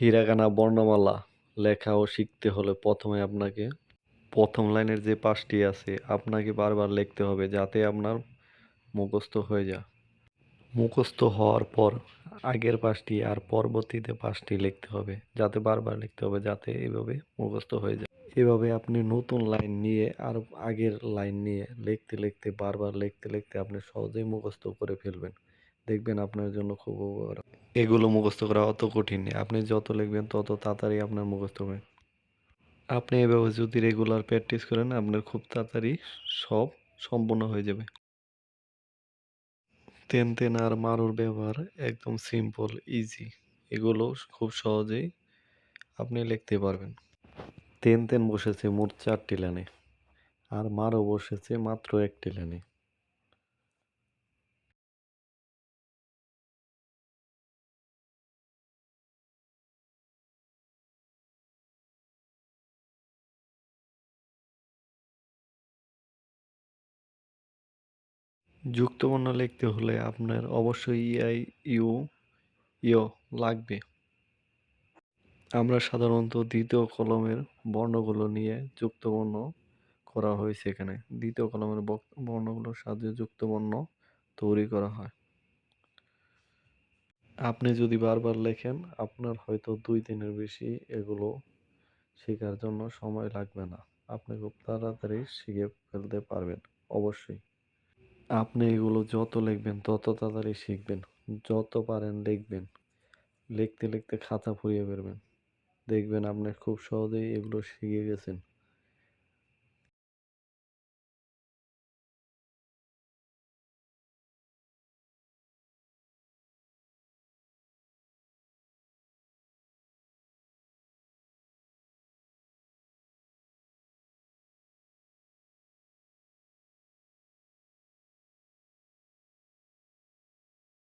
Hiragana বর্ণমালা লেখাও শিখতে হলে প্রথমে আপনাকে প্রথম লাইনের যে পাশটি আছে, আপনাকে বারবার লিখতে হবে যাতে আপনার মুখস্থ হয়ে যায়। মুখস্থ হওয়ার পর আগের পাশটি আর পরবর্তীতে পাশটি লিখতে হবে, যাতে বারবার লিখতে হবে, যাতে এভাবে মুখস্থ হয়ে যায়। এভাবে আপনি নতুন লাইন নিয়ে আর আগের লাইন নিয়ে লিখতে লিখতে, বারবার লিখতে লিখতে আপনি সহজেই মুখস্থ করে ফেলবেন। দেখবেন আপনার জন্য খুব উপকার। এগুলো মুখস্থ করা অত কঠিন নেই। আপনি যত লিখবেন, তত তাড়াতাড়ি আপনার মুখস্থ হবে। আপনি এভাবে যদি রেগুলার প্র্যাকটিস করেন, আপনার খুব তাড়াতাড়ি সব সম্পূর্ণ হয়ে যাবে। তেন তেন আর মারুর ব্যবহার একদম সিম্পল ইজি এগুলো খুব সহজেই আপনি লিখতে পারবেন। তেন তেন বসেছে মোট চারটি লাইনে। আর মারও বসেছে মাত্র একটি লাইনে। যুক্তবর্ণ লিখতে হলে আপনার অবশ্যই ইআই ইউ ইয় লাগবে। আমরা সাধারণত দ্বিতীয় কলমের বর্ণগুলো নিয়ে যুক্তবর্ণ করা হয়েছে এখানে। দ্বিতীয় কলমের বর্ণগুলোর সাহায্যে যুক্তবর্ণ তৈরি করা হয়। আপনি যদি বারবার লেখেন, আপনার হয়তো দুই দিনের বেশি এগুলো শেখার জন্য সময় লাগবে না। আপনি খুব তাড়াতাড়ি শিখে ফেলতে পারবেন, অবশ্যই। আপনি এগুলো যত লিখবেন, তত তাড়াতাড়ি শিখবেন। যত পারেন লিখবেন। লিখতে লিখতে খাতা ফুরিয়ে বেরবেন। দেখবেন আপনি খুব সহজেই এগুলো শিখে গেছেন।